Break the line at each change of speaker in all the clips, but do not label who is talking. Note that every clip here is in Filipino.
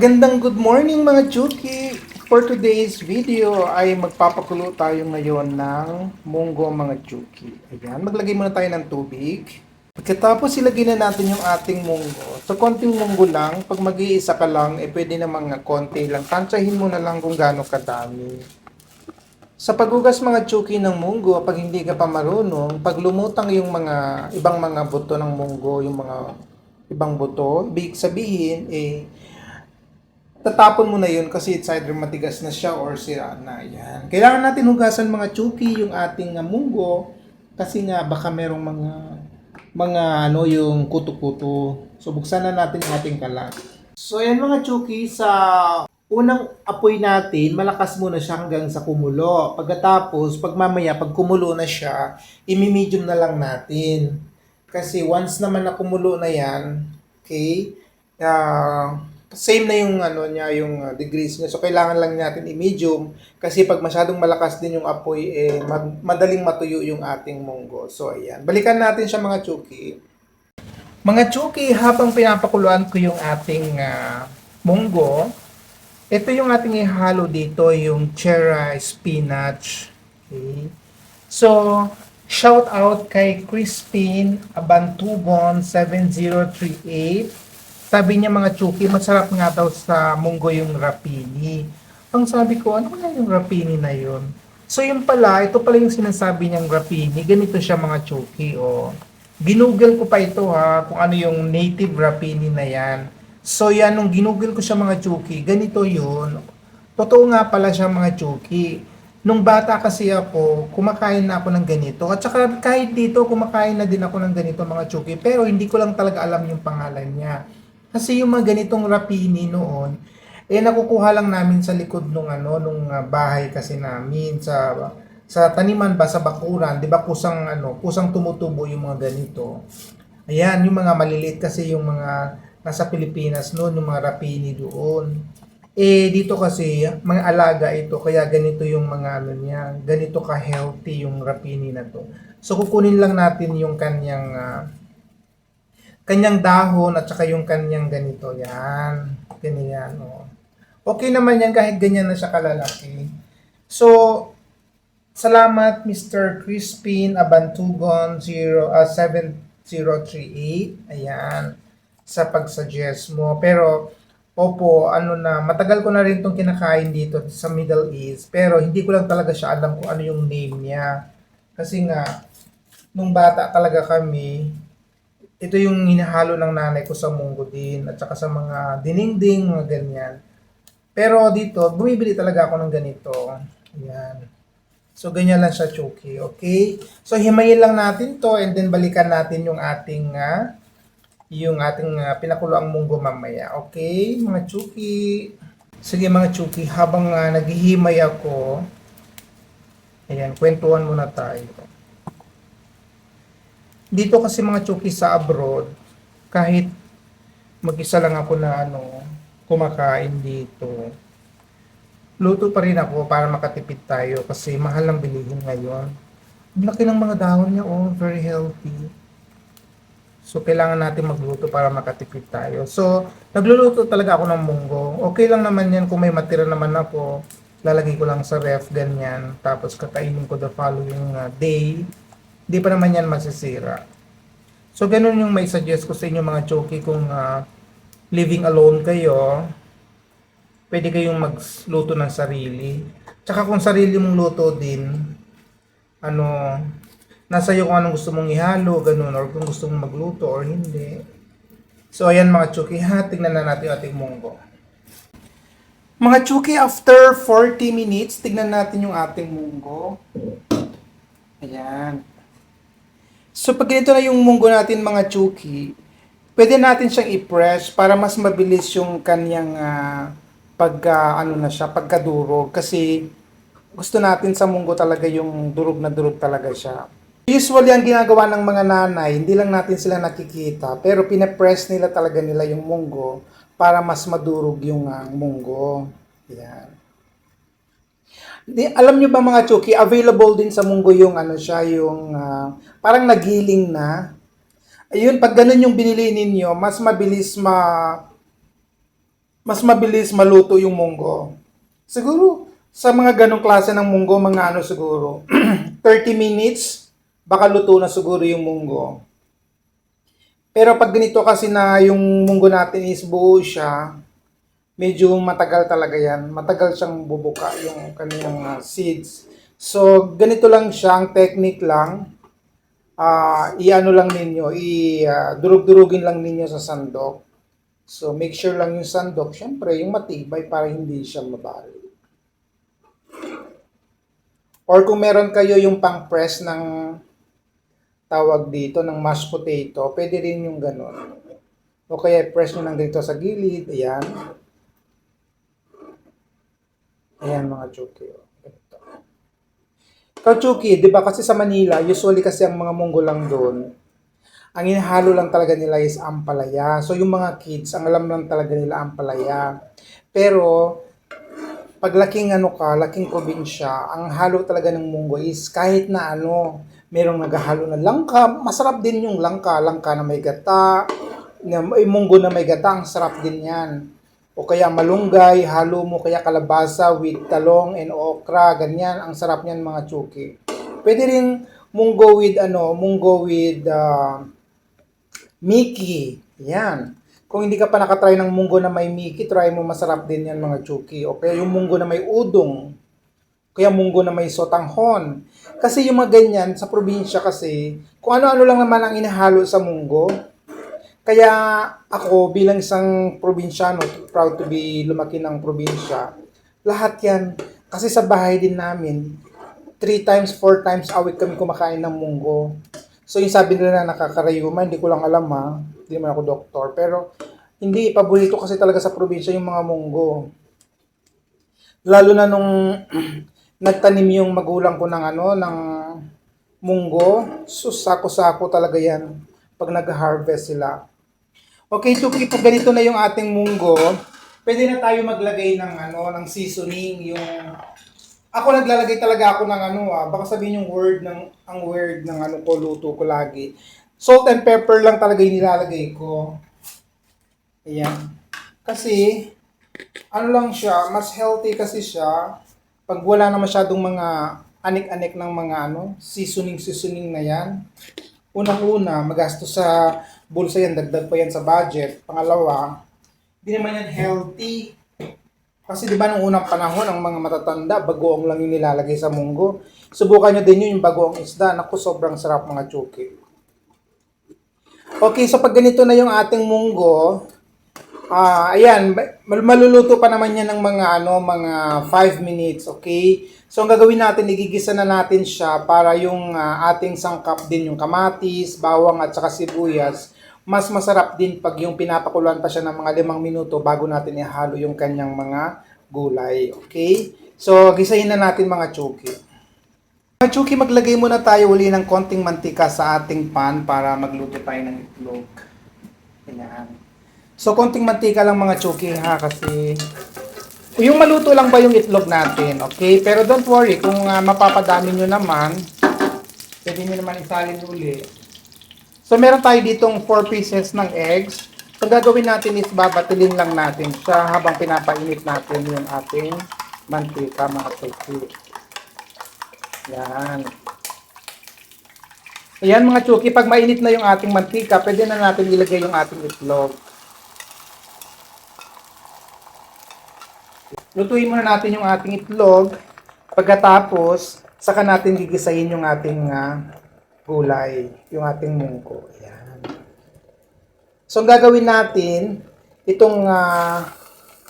Magandang good morning mga Chuki! For today's video ay magpapakulo tayo ngayon ng munggo mga Chuki. Ayan, maglagay muna tayo ng tubig. Pagkatapos ilagay na natin yung ating munggo. So konting munggo lang, pag mag-iisa ka lang, eh pwede na mga konti lang. Tansyahin mo na lang kung gaano kadami. Sa paghugas mga Chuki ng munggo, pag hindi ka pa marunong, pag lumutang yung mga ibang mga buto ng munggo, yung mga ibang buto, ibig sabihin, eh, tatapon mo na yun kasi it's either matigas na siya or sira na. Yan. Kailangan natin hugasan mga chuki yung ating uh, munggo kasi nga baka merong mga mga ano yung kuto-kuto. So buksan na natin yung ating kalat. So yan mga chuki sa unang apoy natin, malakas muna siya hanggang sa kumulo. Pagkatapos, pag mamaya, pag kumulo na siya, imi-medium na lang natin. Kasi once naman na kumulo na yan, okay, ah, same na yung ano niya, yung uh, degrees niya. So kailangan lang natin i-medium kasi pag masyadong malakas din yung apoy eh mad- madaling matuyo yung ating munggo. So ayan. Balikan natin siya mga chuki. Mga chuki, habang pinapakuluan ko yung ating ah, munggo, ito yung ating ihalo dito, yung chera spinach. Okay. So, shout out kay Crispin Abantubon 7038 sabi niya mga chuki, masarap nga daw sa munggo yung rapini. Ang sabi ko, ano kaya yung rapini na yun? So yung pala, ito pala yung sinasabi niyang rapini. Ganito siya mga chuki, oh. Ginugel ko pa ito ha, kung ano yung native rapini na yan. So yan, nung ginugel ko siya mga chuki, ganito yun. Totoo nga pala siya mga chuki. Nung bata kasi ako, kumakain na ako ng ganito. At saka kahit dito, kumakain na din ako ng ganito mga chuki. Pero hindi ko lang talaga alam yung pangalan niya. Kasi yung mga ganitong rapini noon, eh nakukuha lang namin sa likod nung ano nung ah, bahay kasi namin sa sa taniman ba sa bakuran, 'di ba kusang ano, kusang tumutubo yung mga ganito. Ayan, yung mga maliliit kasi yung mga nasa Pilipinas noon, yung mga rapini doon. Eh dito kasi mga alaga ito kaya ganito yung mga ano niya, ganito ka healthy yung rapini na to. So kukunin lang natin yung kanyang ah, kanyang dahon at saka yung kanyang ganito. Yan. Ganyan. Oh. Okay naman yan kahit ganyan na siya kalalaki. So, salamat Mr. Crispin Abantugon 0, ah, 7038. Ayan. Sa pag-suggest mo. Pero, opo, ano na, matagal ko na rin itong kinakain dito sa Middle East. Pero, hindi ko lang talaga siya alam kung ano yung name niya. Kasi nga, nung bata talaga kami, ito yung hinahalo ng nanay ko sa munggo din at saka sa mga dininding, mga ganyan. Pero dito, bumibili talaga ako ng ganito. Ayan. So, ganyan lang siya, Chuki. Okay? So, himayin lang natin to and then balikan natin yung ating ah, yung ating uh, pinakuloang munggo mamaya. Okay, mga Chuki? Sige mga Chuki, habang uh, naghihimay ako, ayan, kwentuhan muna tayo dito kasi mga chuki sa abroad, kahit mag-isa lang ako na ano, kumakain dito, luto pa rin ako para makatipid tayo kasi mahal ng bilihin ngayon. Ang laki ng mga dahon niya, oh, very healthy. So, kailangan natin magluto para makatipid tayo. So, nagluluto talaga ako ng munggo. Okay lang naman yan kung may matira naman ako. Lalagay ko lang sa ref, ganyan. Tapos, kakainin ko the following uh, day di pa naman yan masisira. So, ganun yung may suggest ko sa inyo mga choki kung ah, living alone kayo, pwede kayong magluto ng sarili. Tsaka kung sarili mong luto din, ano, nasa iyo kung anong gusto mong ihalo, ganun, or kung gusto mong magluto or hindi. So, ayan mga chuki, ha, tignan na natin yung ating munggo. Mga chuki, after 40 minutes, tignan natin yung ating munggo. Ayan. So pag ganito na yung munggo natin mga chuki, pwede natin siyang i-press para mas mabilis yung kanyang uh, pagka ano na siya, pagkadurog kasi gusto natin sa munggo talaga yung durog na durog talaga siya. Usually ang ginagawa ng mga nanay, hindi lang natin sila nakikita, pero pinapress nila talaga nila yung munggo para mas madurog yung uh, munggo. Yan. Di, alam nyo ba mga Chuki, available din sa Munggo yung ano siya, yung uh, parang nagiling na. Ayun, pag ganun yung binili ninyo, mas mabilis ma mas mabilis maluto yung munggo. Siguro, sa mga ganong klase ng munggo, mga ano siguro, 30 minutes, baka luto na siguro yung munggo. Pero pag ganito kasi na yung munggo natin is buo siya, medyo matagal talaga yan. Matagal siyang bubuka yung kanyang ah, seeds. So, ganito lang siya, ang technique lang. Ah, i-ano lang ninyo, i-durug-durugin lang ninyo sa sandok. So, make sure lang yung sandok, syempre, yung matibay para hindi siya mabali. Or kung meron kayo yung pang-press ng tawag dito, ng mashed potato, pwede rin yung ganun. O kaya press nyo lang dito sa gilid, ayan. Ayan mga chuki. oh. Ganito. Ikaw chuki, di ba kasi sa Manila, usually kasi ang mga munggo lang doon, ang inahalo lang talaga nila is ampalaya. So yung mga kids, ang alam lang talaga nila ampalaya. Pero pag laking ano ka, laking probinsya, ang halo talaga ng munggo is kahit na ano, merong naghahalo ng langka, masarap din yung langka, langka na may gata, na may munggo na may gata, ang sarap din yan. O kaya malunggay, halo mo kaya kalabasa with talong and okra, ganyan, ang sarap niyan mga chuki. Pwede rin munggo with ano, munggo with ah, Mickey. Yan. Kung hindi ka pa nakatry ng munggo na may Mickey, try mo masarap din yan mga chuki. O kaya yung munggo na may udong. Kaya munggo na may sotanghon. Kasi yung mga ganyan, sa probinsya kasi, kung ano-ano lang naman ang inahalo sa munggo. Kaya ako bilang isang probinsyano, proud to be lumaki ng probinsya, lahat yan, kasi sa bahay din namin, three times, four times a week kami kumakain ng munggo. So yung sabi nila na nakakarayuma, hindi ko lang alam ha, hindi naman ako doktor, pero hindi, paborito kasi talaga sa probinsya yung mga munggo. Lalo na nung nagtanim yung magulang ko ng ano, ng munggo, so sako-sako talaga yan pag nag-harvest sila. Okay, Tuki, pag ganito na yung ating munggo, pwede na tayo maglagay ng ano, ng seasoning, yung ako naglalagay talaga ako ng ano ah, baka sabihin yung word ng ang word ng ano ko luto ko lagi. Salt and pepper lang talaga yung nilalagay ko. Ayan. Kasi ano lang siya, mas healthy kasi siya pag wala na masyadong mga anik-anik ng mga ano, seasoning-seasoning na yan. Unang-una, magastos sa bulsa yan, dagdag pa yan sa budget. Pangalawa, hindi naman yan healthy. Kasi di ba nung unang panahon, ang mga matatanda, bagoong lang yung nilalagay sa munggo. Subukan nyo din yun, yung bagoong isda. Naku, sobrang sarap mga chuki. Okay, so pag ganito na yung ating munggo, ah ayan, mal- maluluto pa naman yan ng mga ano, mga 5 minutes, okay? So ang gagawin natin, igigisa na natin siya para yung ah, ating sangkap din yung kamatis, bawang at saka sibuyas. Mas masarap din pag yung pinapakuluan pa siya ng mga limang minuto bago natin ihalo yung kanyang mga gulay, okay? So gisahin na natin mga chuki. Mga chuki, maglagay muna tayo uli ng konting mantika sa ating pan para magluto tayo ng itlog. Ganyan. So, konting mantika lang mga chuki ha kasi yung maluto lang ba yung itlog natin, okay? Pero don't worry, kung ah, mapapadami nyo naman, pwede nyo naman isalin uli. So, meron tayo ditong 4 pieces ng eggs. So, gagawin natin is babatilin lang natin siya habang pinapainit natin yung ating mantika mga chuki. Yan. Ayan mga chuki, pag mainit na yung ating mantika, pwede na natin ilagay yung ating itlog. Lutuin muna natin yung ating itlog. Pagkatapos, saka natin gigisahin yung ating ah, gulay, yung ating munggo. Ayan. So, ang gagawin natin, itong, ah,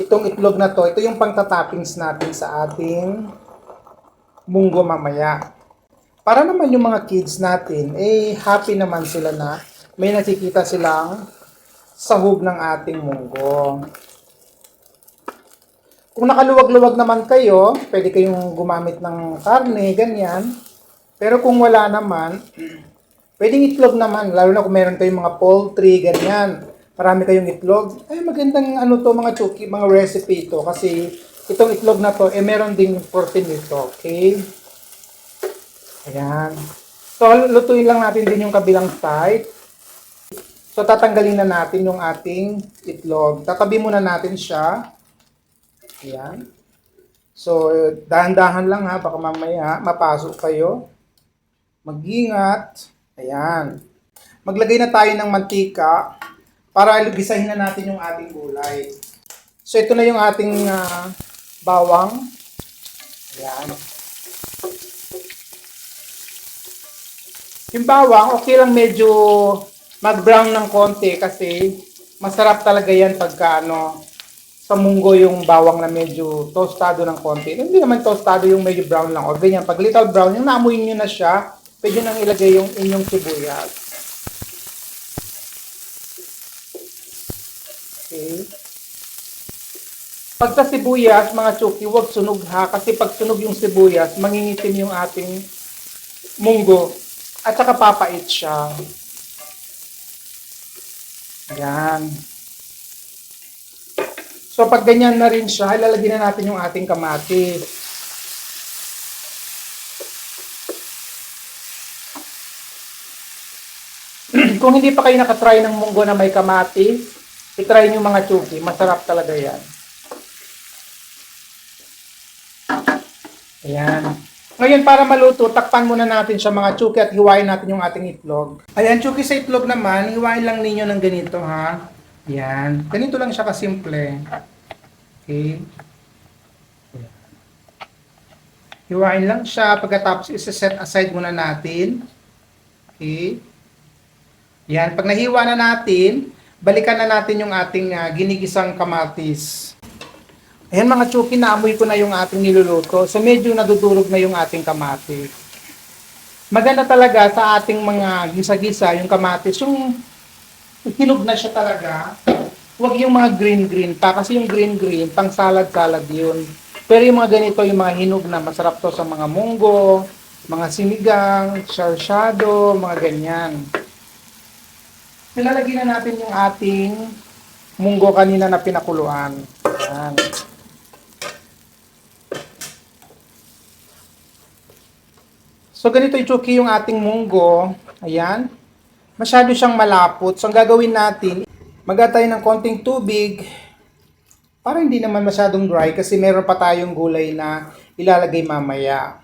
itong itlog na to, ito yung pangtatoppings natin sa ating munggo mamaya. Para naman yung mga kids natin, eh, happy naman sila na may nakikita silang sahog ng ating munggo. Kung nakaluwag-luwag naman kayo, pwede kayong gumamit ng karne, ganyan. Pero kung wala naman, pwedeng itlog naman, lalo na kung meron kayong mga poultry, ganyan. Marami kayong itlog. Ay, magandang ano to, mga chuki, mga recipe ito. Kasi itong itlog na to, eh meron ding protein ito, okay? Ayan. So, lutuin lang natin din yung kabilang side. So, tatanggalin na natin yung ating itlog. Tatabi muna natin siya. Ayan. So, dahan-dahan lang ha, baka mamaya mapasok kayo. Mag-ingat. Ayan. Maglagay na tayo ng mantika para gisahin na natin yung ating gulay. So, ito na yung ating ah, bawang. Ayan. Yung bawang, okay lang medyo mag-brown ng konti kasi masarap talaga yan pagka ano, sa munggo yung bawang na medyo tostado ng konti. Hindi naman tostado yung medyo brown lang. O ganyan, pag little brown, yung naamoy nyo na siya, pwede nang ilagay yung inyong sibuyas. Okay. Pag sa sibuyas, mga chuki, huwag sunog ha. Kasi pag sunog yung sibuyas, mangingitim yung ating munggo. At saka papait siya. Ayan. So pag ganyan na rin siya, ilalagyan na natin yung ating kamatis. Kung hindi pa kayo nakatry ng munggo na may kamatis, itry nyo mga chuki. Masarap talaga yan. Ayan. Ngayon, para maluto, takpan muna natin siya mga chuki at hiwain natin yung ating itlog. Ayan, chuki sa itlog naman, hiwain lang ninyo ng ganito ha. Ayan. Ganito lang siya kasimple. Okay. Hiwain lang siya. Pagkatapos, isa-set aside muna natin. Okay. Yan, pag nahiwa na natin, balikan na natin yung ating ah, ginigisang kamatis. Ayan mga chuki, naamoy ko na yung ating niluluto. So medyo nadudurog na yung ating kamatis. Maganda talaga sa ating mga gisa-gisa, yung kamatis, yung hinog na siya talaga. Huwag yung mga green-green pa, kasi yung green-green, pang salad-salad yun. Pero yung mga ganito, yung mga hinog na masarap to sa mga munggo, mga sinigang, sarsyado, mga ganyan. Nilalagyan na natin yung ating munggo kanina na pinakuluan. Ayan. So ganito i-chuki yung ating munggo. Ayan. Masyado siyang malapot. So ang gagawin natin, magatay ng konting tubig para hindi naman masyadong dry kasi meron pa tayong gulay na ilalagay mamaya.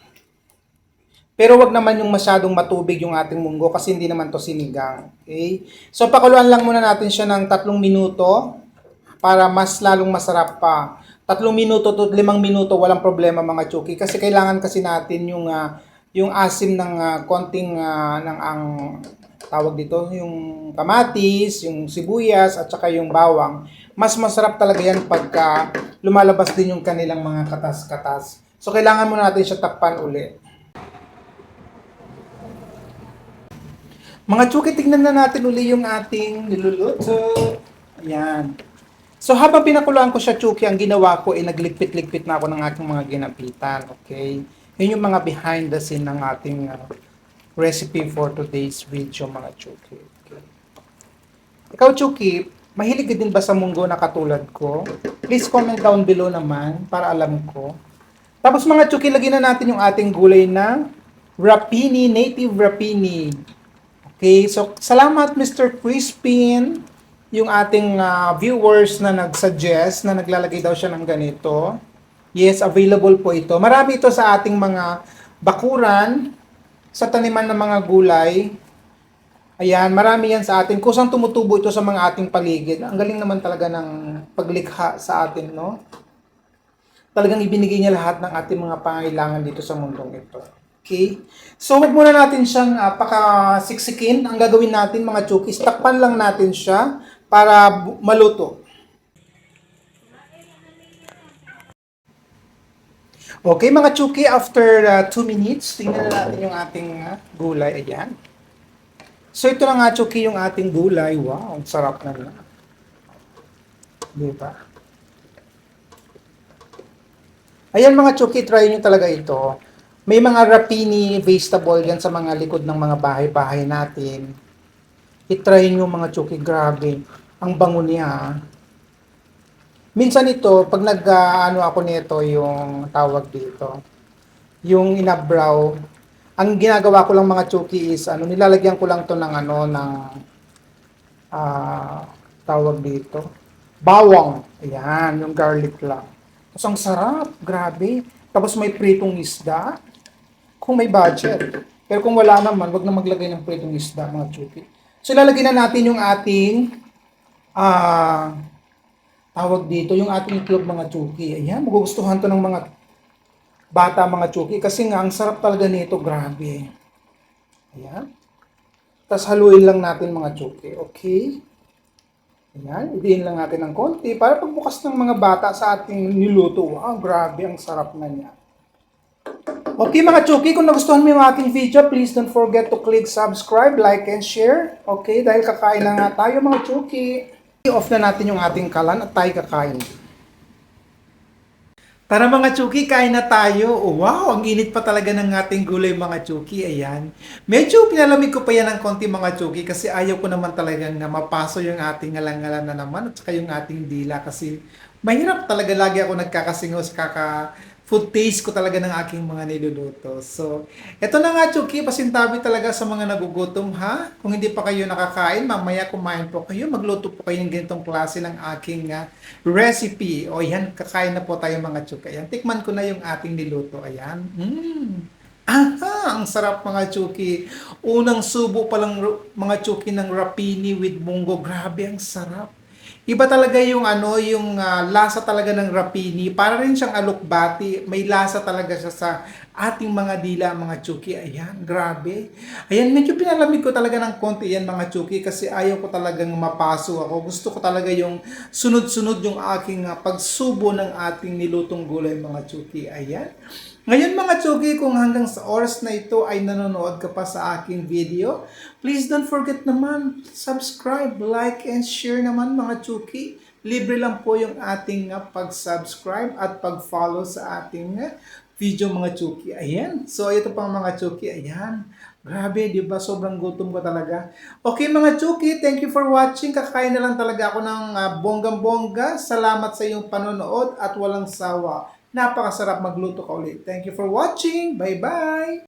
Pero wag naman yung masyadong matubig yung ating munggo kasi hindi naman to sinigang. Okay? So pakuluan lang muna natin siya ng tatlong minuto para mas lalong masarap pa. Tatlong minuto to limang minuto, walang problema mga chuki. Kasi kailangan kasi natin yung ah, yung asim ng ah, konting ah, ng ang tawag dito, yung kamatis, yung sibuyas, at saka yung bawang. Mas masarap talaga yan pagka lumalabas din yung kanilang mga katas-katas. So kailangan muna natin siya takpan uli. Mga chuki, tignan na natin uli yung ating niluluto. Ayan. So habang pinakuluan ko siya chuki, ang ginawa ko ay nagligpit-ligpit na ako ng aking mga ginapitan. Okay? Yun yung mga behind the scene ng ating uh, recipe for today's video mga chuki. Okay. Ikaw chuki, mahilig din ba sa munggo na katulad ko? Please comment down below naman para alam ko. Tapos mga chuki, lagyan na natin yung ating gulay na rapini, native rapini. Okay, so salamat Mr. Crispin, yung ating ah, viewers na nag-suggest na naglalagay daw siya ng ganito. Yes, available po ito. Marami ito sa ating mga bakuran, sa taniman ng mga gulay. Ayan, marami yan sa atin. Kusang tumutubo ito sa mga ating paligid. Ang galing naman talaga ng paglikha sa atin, no? Talagang ibinigay niya lahat ng ating mga pangailangan dito sa mundong ito. Okay? So, wag muna natin siyang uh, pakasiksikin. Ang gagawin natin, mga chukis, takpan lang natin siya para maluto. Okay, mga chuki, after 2 minutes, tingnan na natin yung ating ah, gulay. Ayan. So, ito na nga, chuki, yung ating gulay. Wow, ang sarap na na. Di ba? Ayan mga chuki, try nyo talaga ito. May mga rapini vegetable yan sa mga likod ng mga bahay-bahay natin. I-try nyo mga chuki, grabe. Ang bango niya. Minsan ito, pag nag ah, ano ako nito, yung tawag dito, yung inabraw, ang ginagawa ko lang mga chuki is, ano, nilalagyan ko lang to ng ano, ng ah, tawag dito, bawang. Ayan, yung garlic lang. Tapos ang sarap, grabe. Tapos may pritong isda, kung may budget. Pero kung wala naman, wag na maglagay ng pritong isda, mga chuki. So, ilalagay na natin yung ating, ah, tawag dito, yung ating itlog, mga chuki. Ayan, magugustuhan to ng mga bata, mga chuki. Kasi nga, ang sarap talaga nito, grabe. Ayan. Tapos haluin lang natin mga chuki, okay? Ayan, idiin lang natin ng konti para pagbukas ng mga bata sa ating niluto. Wow, grabe, ang sarap na niya. Okay mga Chuki, kung nagustuhan mo yung aking video, please don't forget to click subscribe, like, and share. Okay, dahil kakain na nga tayo mga Chuki. I-off na natin yung ating kalan at tayo kakain. Tara mga Chuki, kain na tayo. Oh, wow, ang init pa talaga ng ating gulay mga Chuki. Ayan. Medyo pinalamig ko pa yan ng konti mga Chuki kasi ayaw ko naman talagang na mapaso yung ating ngalangalan na naman at saka yung ating dila kasi mahirap talaga lagi ako nagkakasingos kaka food taste ko talaga ng aking mga niluluto. So, eto na nga Chuki, pasintabi talaga sa mga nagugutom ha. Kung hindi pa kayo nakakain, mamaya kumain po kayo. Magluto po kayo ng ganitong klase ng aking ah, recipe. O yan, kakain na po tayo mga Chuki. Ayan, tikman ko na yung ating niluto. Ayan. Mm. Aha, ang sarap mga Chuki. Unang subo pa lang mga Chuki ng rapini with munggo. Grabe, ang sarap. Iba talaga yung ano, yung ah, lasa talaga ng rapini. Para rin siyang alukbati. May lasa talaga siya sa ating mga dila, mga chuki. Ayan, grabe. Ayan, medyo pinalamig ko talaga ng konti yan, mga chuki, kasi ayaw ko talagang mapaso ako. Gusto ko talaga yung sunod-sunod yung aking ah, pagsubo ng ating nilutong gulay, mga chuki. Ayan. Ngayon mga Chogi, kung hanggang sa oras na ito ay nanonood ka pa sa aking video, please don't forget naman, subscribe, like, and share naman mga Chogi. Libre lang po yung ating uh, pag-subscribe at pag-follow sa ating uh, video mga Chogi. Ayan. So ito pang mga Chogi. Ayan. Grabe, di ba? Sobrang gutom ko talaga. Okay mga Chuki, thank you for watching. Kakain na lang talaga ako ng uh, bonggang-bongga. Salamat sa iyong panonood at walang sawa. Napakasarap magluto ka ulit. Thank you for watching. Bye-bye!